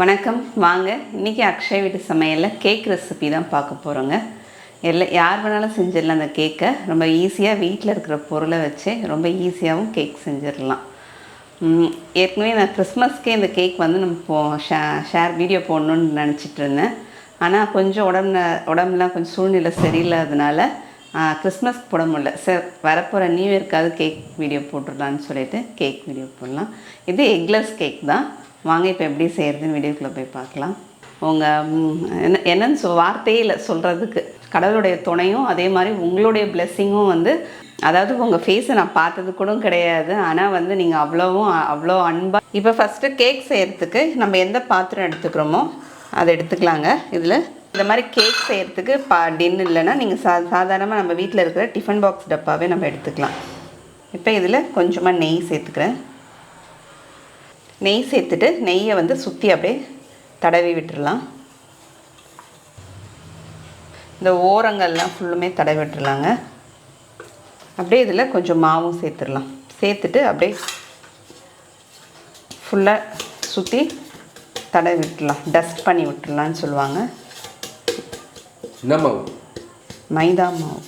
வணக்கம். வாங்க இன்றைக்கி அக்ஷய் வீட்டு சமையலில் கேக் ரெசிபி தான் பார்க்க போகிறோங்க எல்லா யார் வேணாலும் செஞ்சிடலாம் அந்த கேக்கை ரொம்ப ஈஸியாக வீட்டில் இருக்கிற பொருளை வச்சு ரொம்ப ஈஸியாகவும் கேக் செஞ்சிடலாம். ஏற்கனவே நான் கிறிஸ்மஸ்க்கே இந்த கேக் வந்து நம்ம போ ஷே ஷேர் வீடியோ போடணுன்னு நினச்சிட்டு இருந்தேன். ஆனால் கொஞ்சம் உடம்புல உடம்புலாம் கொஞ்சம் சூழ்நிலை சரியில்லாதனால கிறிஸ்மஸ்க்கு போட முடியல. சார் வரப்போகிற நியூ இயர்க்காவது கேக் வீடியோ போட்டுடலான்னு சொல்லிட்டு கேக் வீடியோ போடலாம். இது எக்லஸ் கேக் தான். வாங்க இப்போ எப்படி செய்கிறதுன்னு வீடியோக்குள்ளே போய் பார்க்கலாம். உங்கள் என்ன என்னன்னு சொ வார்த்தையே இல்லை சொல்கிறதுக்கு கடவுளுடைய துணையும் அதே மாதிரி உங்களுடைய பிளெஸ்ஸிங்கும் வந்து அதாவது உங்கள் ஃபேஸை நான் பார்த்தது கூட கிடையாது. ஆனால் வந்து நீங்கள் அவ்வளோவும் அவ்வளோ அன்பாக இப்போ ஃபஸ்ட்டு கேக் செய்கிறதுக்கு நம்ம எந்த பாத்திரம் எடுத்துக்கிறோமோ அதை எடுத்துக்கலாங்க. இதில் இந்த மாதிரி கேக் செய்கிறதுக்கு பா டின் இல்லைன்னா நீங்கள் சா சாதாரணமாக நம்ம வீட்டில் இருக்கிற டிஃபன் பாக்ஸ் டப்பாவே நம்ம எடுத்துக்கலாம். இப்போ இதில் கொஞ்சமாக நெய் சேர்த்துக்கிறேன். நெய் சேர்த்துட்டு நெய்யை வந்து சுற்றி அப்படியே தடவி விட்டுறலாம். இந்த ஓரங்கள்லாம் ஃபுல்லுமே தடவி விட்டுறலாங்க. அப்படியே இதில் கொஞ்சம் மாவும் சேர்த்துடலாம். சேர்த்துட்டு அப்படியே ஃபுல்லாக சுற்றி தடவி விட்டுடலாம் டஸ்ட் பண்ணி விட்டுடலான்னு சொல்லுவாங்க. என்ன மாவு? மைதா மாவு.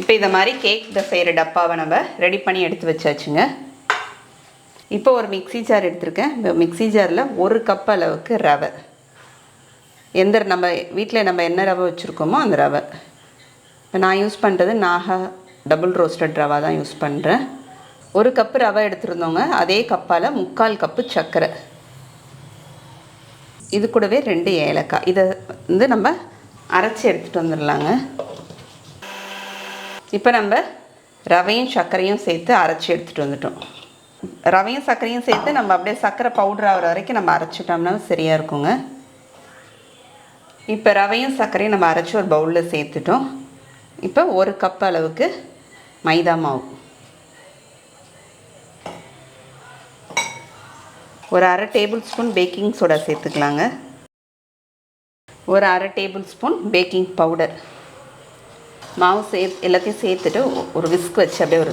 இப்போ இதை மாதிரி கேக் செய்கிற டப்பாவை நம்ம ரெடி பண்ணி எடுத்து வச்சாச்சுங்க. இப்போ ஒரு மிக்ஸி ஜார் எடுத்திருக்கேன். இப்போ மிக்ஸி ஜாரில் ஒரு கப் அளவுக்கு ரவை. எந்த நம்ம வீட்டில் நம்ம என்ன ரவை வச்சுருக்கோமோ அந்த ரவை. இப்போ நான் யூஸ் பண்ணுறது நாகா டபுள் ரோஸ்டட் ரவா தான் யூஸ் பண்ணுறேன் ஒரு கப்பு ரவை எடுத்திருந்தோங்க. அதே கப்பால் முக்கால் கப்பு சர்க்கரை இது கூடவே ரெண்டு ஏலக்காய். இதை வந்து நம்ம அரைச்சி எடுத்துகிட்டு வந்துடலாங்க இப்போ நம்ம ரவையும் சர்க்கரையும் சேர்த்து அரைச்சி எடுத்துகிட்டு வந்துட்டோம். ரவையும் சர்க்கரையும் சேர்த்து நம்ம அப்படியே சர்க்கரை பவுடர் ஆகிற வரைக்கும் நம்ம அரைச்சிட்டோம்னா சரியாக இருக்குங்க. இப்போ ரவையும் சர்க்கரையும் நம்ம அரைச்சி ஒரு பவுலில் சேர்த்துட்டோம். இப்போ ஒரு கப் அளவுக்கு மைதா மாவு. ஒரு அரை டேபிள் ஸ்பூன் பேக்கிங் சோடா சேர்த்துக்கலாங்க. ஒரு அரை டேபிள் ஸ்பூன் பேக்கிங் பவுடர் மாவு சே எல்லாத்தையும் சேர்த்துட்டு ஒரு விஸ்க் வச்சு அப்படியே ஒரு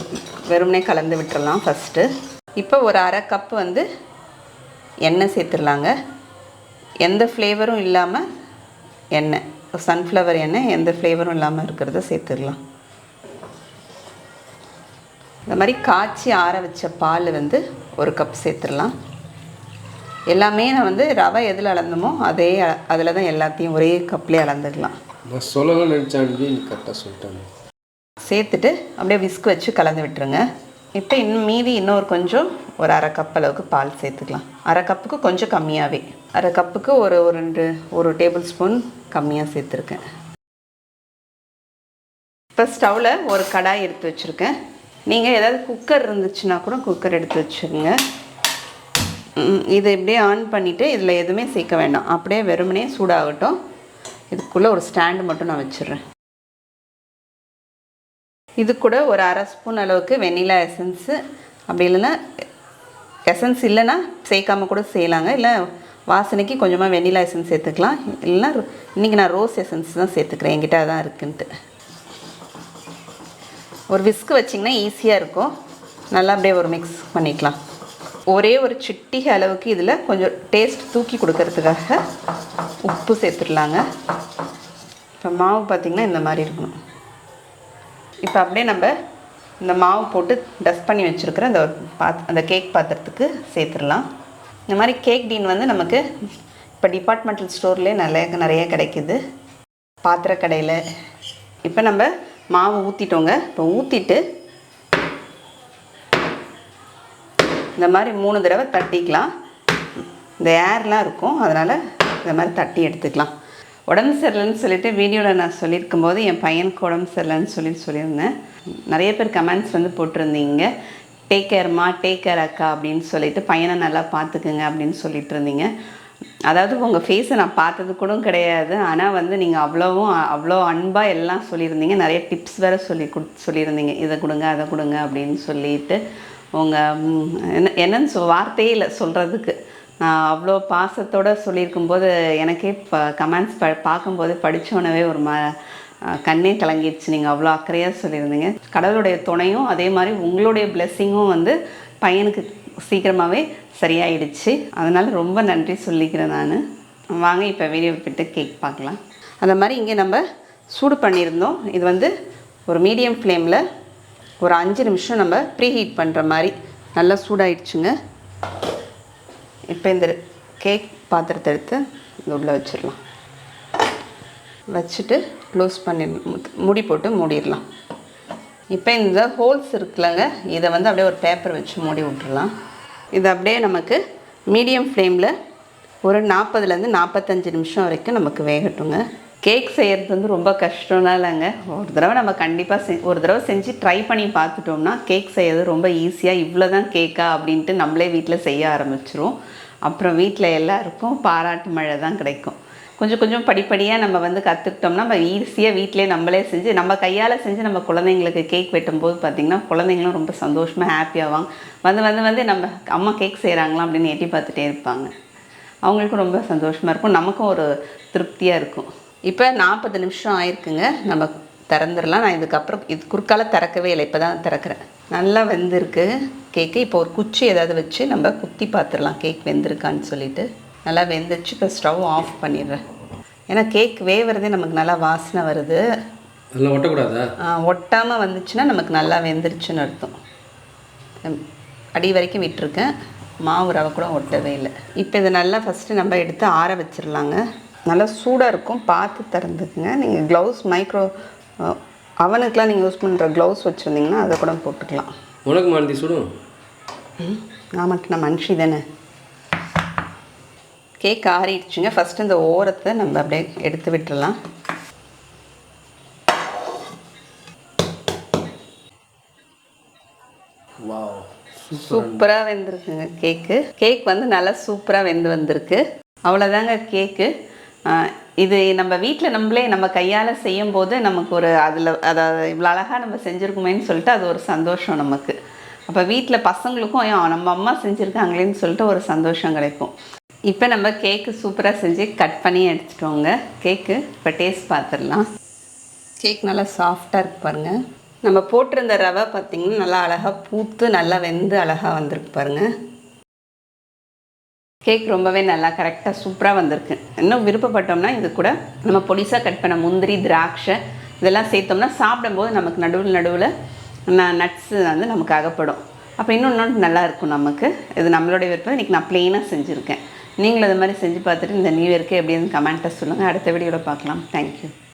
வெறுமனே கலந்து விட்டுறலாம் ஃபஸ்ட்டு இப்போ ஒரு அரை கப் வந்து எண்ணெய் சேர்த்துடலாங்க. எந்த ஃப்ளேவரும் இல்லாமல் எண்ணெய். சன்ஃப்ளவர் எண்ணெய் எந்த ஃப்ளேவரும் இல்லாமல் இருக்கிறத சேர்த்துடலாம். இந்த மாதிரி காய்ச்சி ஆற வச்ச பால் வந்து ஒரு கப் சேர்த்துடலாம். எல்லாமே நான் வந்து ரவை எதில் அளந்தமோ அதே அதில் தான் எல்லாத்தையும் ஒரே கப்லேயே அளந்துக்கலாம் நான் சொல்லலாம் நினச்சேன் கரெக்டாக சொல்லிட்டேன் சேர்த்துட்டு அப்படியே விஸ்க் வச்சு கலந்து விட்டுருங்க. இப்போ இன்னும் மீதி இன்னொரு கொஞ்சம் ஒரு அரை கப் அளவுக்கு பால் சேர்த்துக்கலாம். அரை கப்புக்கு கொஞ்சம் கம்மியாகவே அரை கப்புக்கு ஒரு ஒரு ரெண்டு ஒரு டேபிள் ஸ்பூன் கம்மியாக சேர்த்துருக்கேன். இப்போ ஸ்டவ்வில் ஒரு கடாய் எடுத்து வச்சுருக்கேன். நீங்கள் ஏதாவது குக்கர் இருந்துச்சுன்னா கூட குக்கர் எடுத்து வச்சுருங்க. இதை இப்படியே ஆன் பண்ணிவிட்டு இதில் எதுவுமே சேர்க்க வேண்டாம். அப்படியே வெறுமனே சூடாகட்டும். இதுக்குள்ளே ஒரு ஸ்டாண்டு மட்டும் நான் வச்சிடுறேன். இது கூட ஒரு அரை ஸ்பூன் அளவுக்கு வெண்ணிலா எசன்ஸு. அப்படி இல்லைன்னா எசன்ஸ் இல்லைன்னா சேர்க்காம கூட செய்யலாங்க. இல்லை வாசனைக்கு கொஞ்சமாக வெண்ணிலா எசன்ஸ் சேர்த்துக்கலாம். இல்லைன்னா ரோ- இன்னைக்கு நான் ரோஸ் எசன்ஸ் தான் சேர்த்துக்கிறேன். என்கிட்ட தான் இருக்குன்ட்டு. ஒரு விஸ்க் வச்சிங்கன்னா ஈஸியாக இருக்கும். நல்லா அப்படியே ஒரு மிக்ஸ் பண்ணிக்கலாம். ஒரே ஒரு சிட்டி அளவுக்கு இதில் கொஞ்சம் டேஸ்ட் தூக்கி கொடுக்கறதுக்காக உப்பு சேர்த்துடலாங்க. இப்போ மாவு பார்த்திங்கன்னா இந்த மாதிரி இருக்கணும். இப்போ அப்படியே நம்ம இந்த மாவு போட்டு டஸ்ட் பண்ணி வச்சுருக்கிற அந்த பாத் அந்த கேக் பாத்திரத்துக்கு சேர்த்துடலாம். இந்த மாதிரி கேக் டீன் வந்து நமக்கு இப்போ டிபார்ட்மெண்டல் ஸ்டோர்லேயே நிறைய நிறைய கிடைக்குது. பாத்திர கடையில். இப்போ நம்ம மாவு ஊற்றிட்டோங்க இப்போ ஊற்றிட்டு இந்த மாதிரி மூணு தடவை தட்டிக்கலாம். இந்த ஏர்லாம் இருக்கும். அதனால் இந்த மாதிரி தட்டி எடுத்துக்கலாம். உடம்பு சரியில்லைன்னு சொல்லிட்டு வீடியோவில் நான் சொல்லியிருக்கும் போது என் பையனுக்கு உடம்பு சரியில்லைன்னு சொல்லி சொல்லியிருந்தேன். நிறைய பேர் கமெண்ட்ஸ் வந்து போட்டிருந்தீங்க. டேக் கேர்மா டேக் கேர் அக்கா அப்படின்னு சொல்லிட்டு பையனை நல்லா பார்த்துக்குங்க அப்படின்னு சொல்லிட்டு இருந்தீங்க அதாவது உங்கள் ஃபேஸை நான் பார்த்தது கூட கிடையாது. ஆனால் வந்து நீங்கள் அவ்வளோவும் அவ்வளோ அன்பாக எல்லாம் சொல்லியிருந்தீங்க. நிறைய டிப்ஸ் வேறு சொல்லி கொடு சொல்லியிருந்தீங்க. இதை கொடுங்க அதை கொடுங்க அப்படின்னு சொல்லிட்டு உங்கள் என்ன என்னன்னு சொ வார்த்தையே இல்லை சொல்கிறதுக்கு அவ்வளோ பாசத்தோடு சொல்லியிருக்கும்போது எனக்கே ப கமெண்ட்ஸ் ப பார்க்கும்போது படித்தோடனவே ஒரு ம கண்ணே கலங்கிடுச்சு நீங்கள் அவ்வளோ அக்கறையாக சொல்லியிருந்தீங்க. கடவுளுடைய துணையும் அதே மாதிரி உங்களுடைய பிளெஸ்ஸிங்கும் வந்து பையனுக்கு சீக்கிரமாகவே சரியாயிடுச்சு. அதனால் ரொம்ப நன்றி சொல்லிக்கிறேன் நான். வாங்க இப்போ வீடியோ விட்டு கேக் பார்க்கலாம். அந்த மாதிரி இங்கே நம்ம சூடு பண்ணியிருந்தோம். இது வந்து ஒரு மீடியம் ஃப்ளேமில் ஒரு அஞ்சு நிமிஷம் நம்ம ப்ரீ ஹீட் பண்ணுற மாதிரி. நல்லா சூடாயிடுச்சுங்க. இப்போ இந்த கேக் பாத்திரத்தை எடுத்து உள்ளே வச்சிடலாம். வச்சுட்டு க்ளோஸ் பண்ணி மூடி போட்டு மூடிடலாம். இப்போ இந்த ஹோல்ஸ் இருக்குல்லங்க இதை வந்து அப்படியே ஒரு பேப்பர் வச்சு மூடி விட்டுடலாம். இது அப்படியே நமக்கு மீடியம் ஃப்ளேமில் ஒரு நாற்பதுலேருந்து நாற்பத்தஞ்சு நிமிஷம் வரைக்கும் நமக்கு வேகட்டுங்க. கேக் செய்கிறது வந்து ரொம்ப கஷ்டம்லாம் இல்லைங்க ஒரு தடவை நம்ம கண்டிப்பாக செ ஒரு தடவை செஞ்சு ட்ரை பண்ணி பார்த்துட்டோம்னா கேக் செய்யறது ரொம்ப ஈஸியாக இவ்வளோ தான் கேக்கா அப்படின்ட்டு நம்மளே வீட்டில் செய்ய ஆரம்பிச்சிரும். அப்புறம் வீட்டில் எல்லாருக்கும் பாராட்டு மழை தான் கிடைக்கும். கொஞ்சம் கொஞ்சம் படிப்படியாக நம்ம வந்து கற்றுக்கிட்டோம்னா நம்ம ஈஸியாக வீட்டிலே நம்மளே செஞ்சு நம்ம கையால் செஞ்சு நம்ம குழந்தைங்களுக்கு கேக் வெட்டும்போது பார்த்திங்கன்னா குழந்தைங்களும் ரொம்ப சந்தோஷமாக ஹாப்பியாவாங்க வந்து வந்து வந்து நம்ம அம்மா கேக் செய்கிறாங்களா அப்படின்னு எட்டி பார்த்துட்டே இருப்பாங்க. அவங்களுக்கும் ரொம்ப சந்தோஷமாக இருக்கும். நமக்கும் ஒரு திருப்தியாக இருக்கும். இப்போ நாற்பது நிமிஷம் ஆயிருக்குங்க. நம்ம திறந்துடலாம் நான் இதுக்கப்புறம் இது குறுக்கால திறக்கவே இல்லை. இப்போ தான் திறக்கிறேன். நல்லா வெந்திருக்கு. கேக்கு. இப்போ ஒரு குச்சி ஏதாவது வச்சு நம்ம குத்தி பார்த்துடலாம் கேக் வெந்திருக்கான்னு சொல்லிட்டு. நல்லா வெந்துச்சு. இப்போ ஸ்டவ் ஆஃப் பண்ணிடுறேன். ஏன்னா கேக் வேவுறதே நமக்கு நல்லா வாசனை வருது. அதெல்லாம் ஒட்டக்கூடாதா? ஒட்டாமல் வந்துச்சுன்னா நமக்கு நல்லா வெந்துருச்சுன்னு அர்த்தம். அடி வரைக்கும் விட்டுருக்கேன். மாவு ரவை கூட ஒட்டவே இல்லை. இப்போ இதை நல்லா ஃபஸ்ட்டு நம்ம எடுத்து ஆற வச்சிடலாங்க நல்லா சூடாக இருக்கும். பார்த்து திறந்துக்குங்க. நீங்கள் க்ளவுஸ் மைக்ரோ அவனுக்கெலாம் நீங்கள் யூஸ் பண்ணுற க்ளவுஸ் வச்சுருந்தீங்கன்னா அதை கூட போட்டுக்கலாம். உனக்கு மாந்தி சுடும் நான் மட்டும் நான் மனுஷி தானே. கேக் ஆறிடுச்சுங்க. ஃபஸ்ட்டு இந்த ஓரத்தை நம்ம அப்படியே எடுத்து விட்டுறலாம். வாவ் சூப்பராக வெந்திருக்குங்க கேக்கு கேக் வந்து நல்லா சூப்பராக வெந்து வந்திருக்கு. அவ்வளோதாங்க கேக்கு இது நம்ம வீட்டில் நம்மளே நம்ம கையால் செய்யும்போது நமக்கு ஒரு அதில் அதை இவ்வளோ அழகாக நம்ம செஞ்சுருக்குமேன்னு சொல்லிட்டு அது ஒரு சந்தோஷம் நமக்கு. அப்போ வீட்டில் பசங்களுக்கும் ஐயோ நம்ம அம்மா செஞ்சுருக்காங்களேன்னு சொல்லிட்டு ஒரு சந்தோஷம் கிடைக்கும். இப்போ நம்ம கேக்கு சூப்பராக செஞ்சு கட் பண்ணி எடுத்துட்டோங்க. கேக்கு இப்போ டேஸ்ட் பார்த்துடலாம் கேக் நல்லா சாஃப்டாக இருக்கு பாருங்க. நம்ம போட்டிருந்த ரவை பார்த்திங்கன்னா நல்லா அழகாக பூத்து நல்லா வெந்து அழகாக வந்திருக்கு பாருங்க. கேக் ரொம்பவே நல்லா கரெக்டாக சூப்பராக வந்திருக்கு. இன்னும் விருப்பப்பட்டோம்னா இது கூட நம்ம பொடிசாக கட் பண்ண முந்திரி திராட்சை இதெல்லாம் சேர்த்தோம்னா சாப்பிடும்போது நமக்கு நடுவில் நடுவில் நட்ஸு வந்து நமக்கு அகப்படும். அப்போ இன்னும் இன்னொன்று நல்லா இருக்கும் நமக்கு. இது நம்மளுடைய விருப்பம். இன்றைக்கி நான் ப்ளெயினாக செஞ்சுருக்கேன். நீங்களும் இது மாதிரி செஞ்சு பார்த்துட்டு இந்த நியூ இயர்க்கு எப்படின்னு கமெண்ட்டை சொல்லுங்கள் அடுத்த வீடியோவில் பார்க்கலாம். தேங்க்யூ